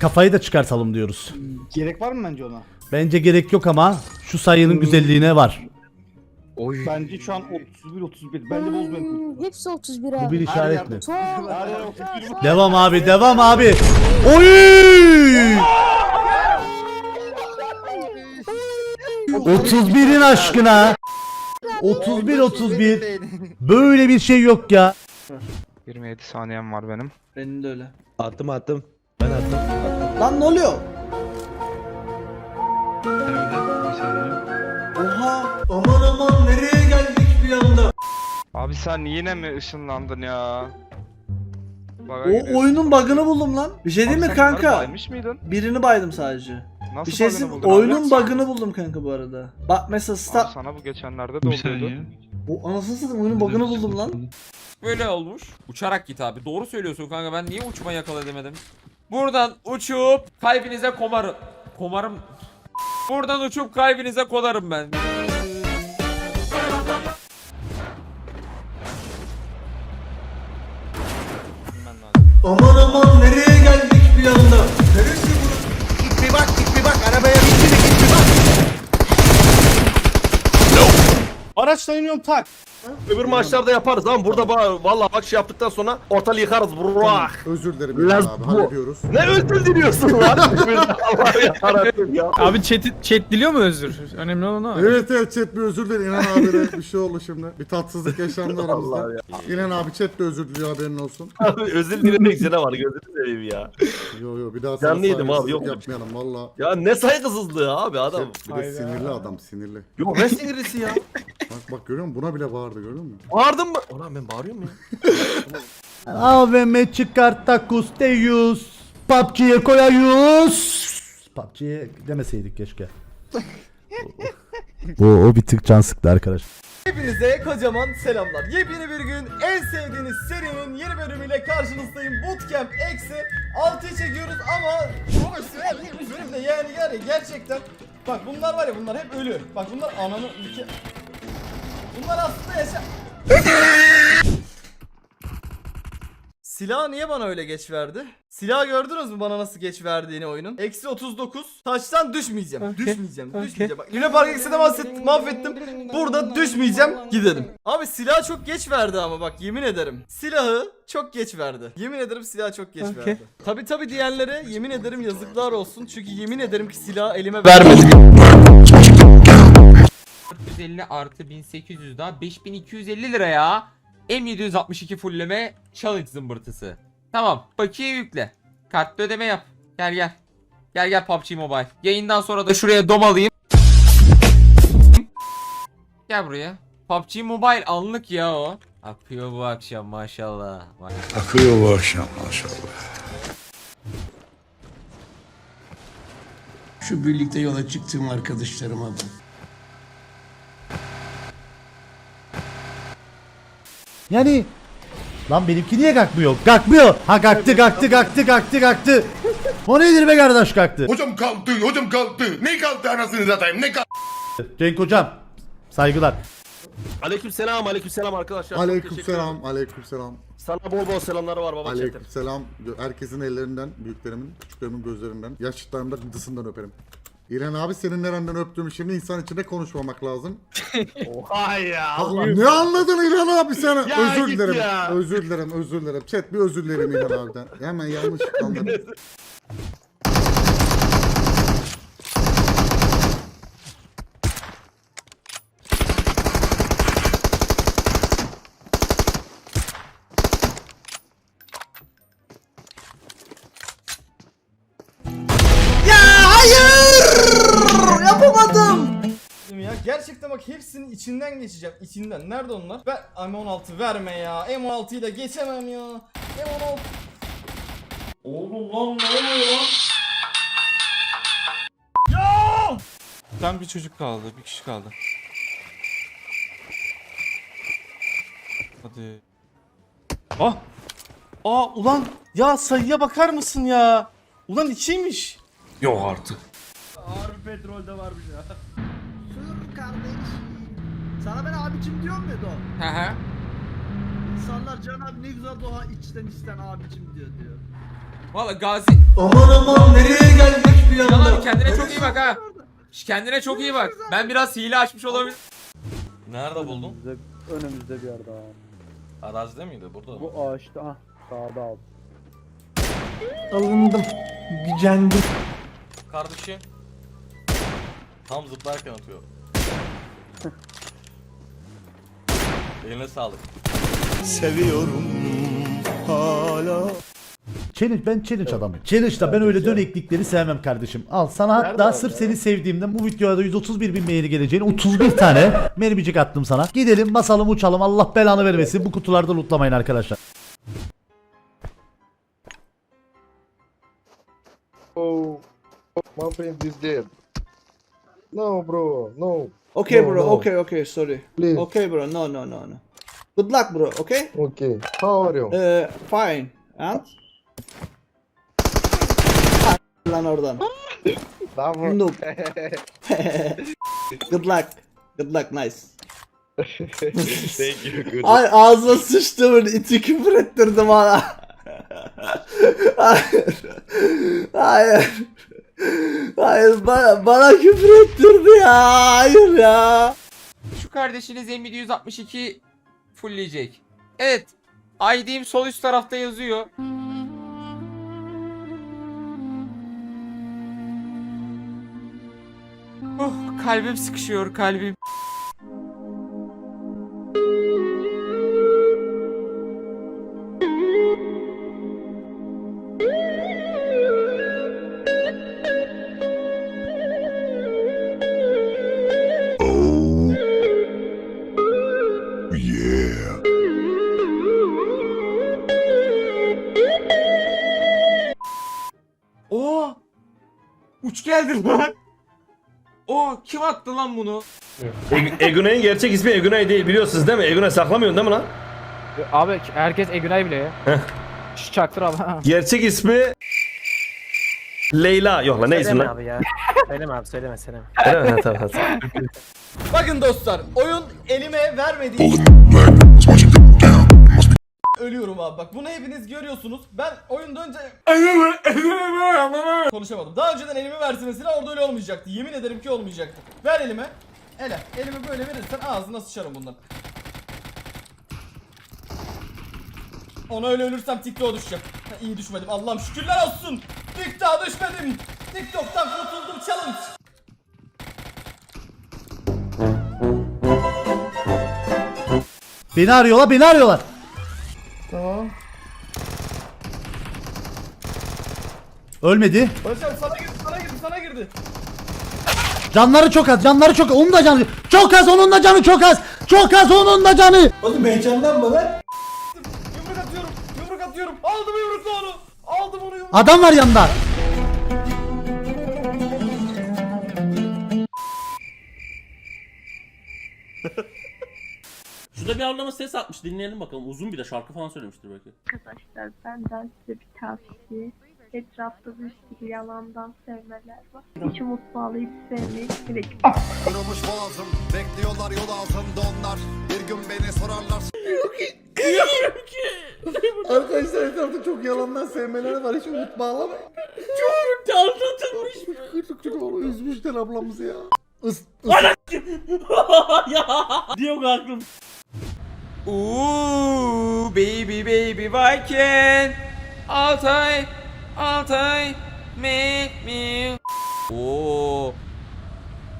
Kafayı da çıkartalım diyoruz. Gerek var mı bence ona? Bence gerek yok ama şu sayının güzelliğine var. Bence şu an 31 31. Bence bozmayalım. Hmm, Hepsi 31 Bu abi. bir işaret mi? Sol. Her yer 31. Devam abi, devam abi. Oy! 31'in aşkına. 31 31. Böyle bir şey yok ya. 27 saniyem var benim. Benim de öyle. Attım attım. Ben attım. Lan ne oluyor? Oha. Aman aman nereye geldik bir anda? Abi sen yine mi ışınlandın ya? Baga O giriyorsun. oyunun bug'ını buldum lan. Bir şey Abi değil mi sen bunları kanka? baymış mıydın? Birini baydım sadece. Nasıl Bir şey bug'ını buldun abi? oyunun bug'ını buldum kanka bu arada. Bak mesela Abi sana bu geçenlerde de oluyordu. O anasını satayım oyunun bug'ını buldum lan. Böyle olmuş. Uçarak git abi. Doğru söylüyorsun kanka. Ben niye uçma yakal edemedim? Buradan uçup kalbinize komarım. Komarım. Buradan uçup kalbinize konarım ben. Aman aman nereye geldik bir anda? Araçtan iniyorum tak. Öbür maçlarda yaparız ama burada ba- vallahi bak şey yaptıktan sonra ortalığı yıkarız. Burak. Özür dilerim Let's İlhan abi go. hallediyoruz. Ne özür diliyorsun lan? Allah yarabbim ya. Abi chat, chat diliyor mu özür? Önemli olan o. Evet evet chat bir özür dilerim İlhan abi de bir şey oldu şimdi. Bir tatsızlık yaşandı Allah aramızda. İlhan abi chat de özür diliyor haberin olsun. Abi özür dilemek ne var gözünü seveyim ya. Yo yo bir daha sana Canlı yedim abi, saygısızlık yok. yapmayalım valla. Ya ne saygısızlığı abi adam. Bir de sinirli adam sinirli. Yok ne sinirlisi ya. Bak bak görüyor musun buna bile bağırdı görüyor musun? Bağırdın mı? Ulan ben bağırıyorum ya. AVM çıkart takus deyus. PUBG'ye koyayus. PUBG'ye demeseydik keşke. o, o bir tık can sıktı arkadaş. Hepinize kocaman selamlar. Yepyeni bir gün en sevdiğiniz serinin yeni bölümüyle karşınızdayım. Bootcamp eksi 6'yı çekiyoruz ama profesyonel bir bölümde yani yani gerçekten Bak bunlar var ya bunlar hep ölü. Bak bunlar ananı ülke... Bunlar aslında yaşa... Silah niye bana öyle geç verdi? Silah gördünüz mü bana nasıl geç verdiğini oyunun? Eksi 39. Taçtan düşmeyeceğim. Düşmeyeceğim. Düşmeyeceğim. Bak Luna Park X'de mahvettim, mahvettim. Burada düşmeyeceğim. Gidelim. Abi silah çok geç verdi ama bak yemin ederim. Silahı çok geç verdi. Yemin ederim silah çok geç verdi. Tabi tabi diyenlere yemin ederim yazıklar olsun. Çünkü yemin ederim ki silahı elime vermedi. 450 artı 1800 daha 5250 lira ya. M762 fullleme challenge zımbırtısı. Tamam. Bakiye yükle. Kartlı ödeme yap. Gel gel. Gel gel PUBG Mobile. Yayından sonra da şuraya dom alayım. Gel buraya. PUBG Mobile anlık ya o. Akıyor bu akşam maşallah. Akıyor bu akşam maşallah. Şu birlikte yola çıktığım arkadaşlarıma bak. Yani Lan benimki niye kalkmıyor? Kalkmıyor. Ha kalktı kalktı kalktı kalktı kalktı. O nedir be kardeş kalktı? Hocam kalktı, hocam kalktı. Ne kalktı anasını satayım, ne kalktı? Cenk hocam. Saygılar. Aleyküm selam, aleyküm selam arkadaşlar. Çok Aleyküm teşekkür ederim. selam aleyküm selam. Sana bol bol selamları var baba Aleyküm chatter. selam. Herkesin ellerinden, büyüklerimin, küçüklerimin gözlerinden, yaşlılarımın da gıdısından öperim. İlhan abi senin nereden öptüğümü şimdi insan içinde konuşmamak lazım. Oha ya. Allah, ne anladın İlhan abi sen? Ya özür git dilerim. ya. Özür dilerim, özür dilerim. Chat bir özür dilerim İlhan abiden. Hemen yanlış anladım. gerçekten bak hepsinin içinden geçeceğim. İçinden. Nerede onlar? Ver M16 verme ya. M16 ile geçemem ya. M16. Oğlum lan ne oluyor lan? Tam bir çocuk kaldı. Bir kişi kaldı. Hadi. Ah! Aa ulan ya sayıya bakar mısın ya? Ulan içiymiş. Yok artık. Kardeş. Sana ben abicim diyor muydu? Hı hı. İnsanlar Can abi ne güzel doğa içten içten abicim diyor diyor. Valla Gazi. Aman aman nereye geldik bir anda? kendine çok iyi bak ha. Şş, Kendine çok iyi bak. Ben biraz hile açmış olabilirim. Nerede buldun? Önümüzde, önümüzde bir yerde abi. Arazide miydi? Burada mı? Bu ağaçta ah sağda abi. Kardeşim. Tam zıplarken atıyor. Eline sağlık. Challenge ben challenge adamım. Challenge'da ben öyle döneklikleri sevmem kardeşim. Al sana hatta sırf seni sevdiğimden bu videoda 131 bin beğeni geleceğini 31 tane mermicik attım sana. Gidelim basalım uçalım Allah belanı vermesin bu kutularda lootlamayın arkadaşlar. Oh, my friend is dead. No, bro, no. Okay No, bro, no. okay okay sorry. Please. Okay bro, no no no no. Good luck bro, okay? Okay. How are you? Uh, fine. And? Lan oradan. Tamam. Noob. Good luck. Good luck, nice. Thank you. Good. Ay ağzına sıçtımın iti küfür ettirdi bana. Hayır. Hayır. Hayır bana, bana küfür ettirdi ya. Hayır ya. Şu kardeşiniz M762 fullleyecek. Evet. ID'm sol üst tarafta yazıyor. Oh, kalbim sıkışıyor kalbim. Geldi lan. Oo kim attı lan bunu? Egunay'ın gerçek ismi Egunay değil biliyorsunuz değil mi? Egunay saklamıyorsun değil mi lan? Abi herkes Egünay bile ya. Şu çaktır abi. Gerçek ismi Leyla. Yok lan ne ismi lan? ya. söyleme abi söyleme söyleme. Öyle mi? Ha, tamam, tamam. Bakın dostlar oyun elime vermediği Ölüyorum abi bak bunu hepiniz görüyorsunuz. Ben oyunda önce konuşamadım. Daha önceden elime versin mesela orada öyle olmayacaktı. Yemin ederim ki olmayacaktı. Ver elime. Ele. Elime böyle verirsen ağzına sıçarım bundan. Ona öyle ölürsem TikTok'a düşeceğim. Ha, iyi düşmedim. Allah'ım şükürler olsun. TikTok'a düşmedim. TikTok'tan kurtuldum challenge. Beni arıyorlar beni arıyorlar. Ölmedi. Barış abi sana girdi sana girdi sana girdi. Canları çok az canları çok az. Onun da canı çok az onun da canı çok az. Çok az onun da canı. Yumruk atıyorum. Yumruk atıyorum. Aldım yumrukla onu. Aldım onu yumruk. Adam var yanında. Şurada bir avlama ses atmış dinleyelim bakalım. Uzun bir de şarkı falan söylemiştir belki. Arkadaşlar benden size bir tavsiye. Etrafta bir sürü yalandan sevmeler var. Hiç umut bağlayıp sevmeyin. Direkt Kırılmış boğazım. Bekliyorlar yol altında onlar. Bir gün beni sorarlar. Arkadaşlar etrafta çok yalandan sevmeleri var. Hiç umut bağlamayın. Çok anlatılmış. Çok onu üzmüşler ablamızı ya. Is, is. Diyor aklım. Ooh, baby baby why can't Altay Altay make me Oo.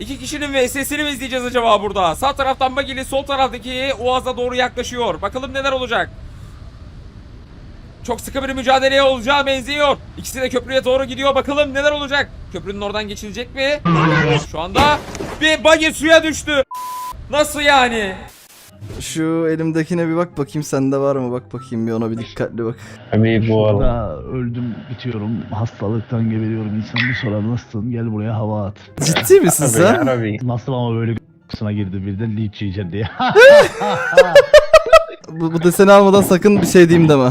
İki kişinin VS'sini mi izleyeceğiz acaba burada? Sağ taraftan Bagili, sol taraftaki Oğaz'a doğru yaklaşıyor. Bakalım neler olacak. Çok sıkı bir mücadeleye olacağı benziyor. İkisi de köprüye doğru gidiyor. Bakalım neler olacak. Köprünün oradan geçilecek mi? Şu anda bir buggy suya düştü. Nasıl yani? Şu elimdekine bir bak bakayım sende var mı bak bakayım bir ona bir dikkatli bak. Şurada öldüm bitiyorum. Hastalıktan geberiyorum. İnsan bir sorar nasılsın? Gel buraya hava at. Ciddi misin sen? Nasıl ama böyle kısına girdi birden linç yiyeceğim diye. Bu, bu deseni almadan sakın bir şey diyeyim deme.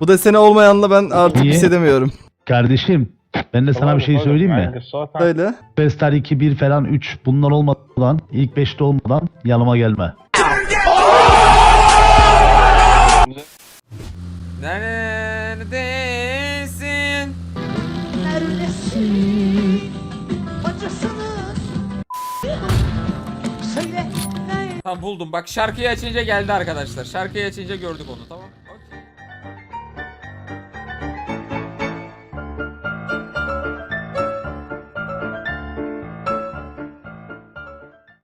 Bu deseni olmayanla ben artık bir Niye? şey demiyorum. Kardeşim ben de sana bir şey söyleyeyim mi? Öyle. Superstar 2, 1 falan 3 bunlar olmadan ilk 5'te olmadan yanıma gelme. Güzel. Neredesin? Neredesin? Acısını söyle. Tamam buldum. Bak şarkıyı açınca geldi arkadaşlar. Şarkıyı açınca gördük onu tamam.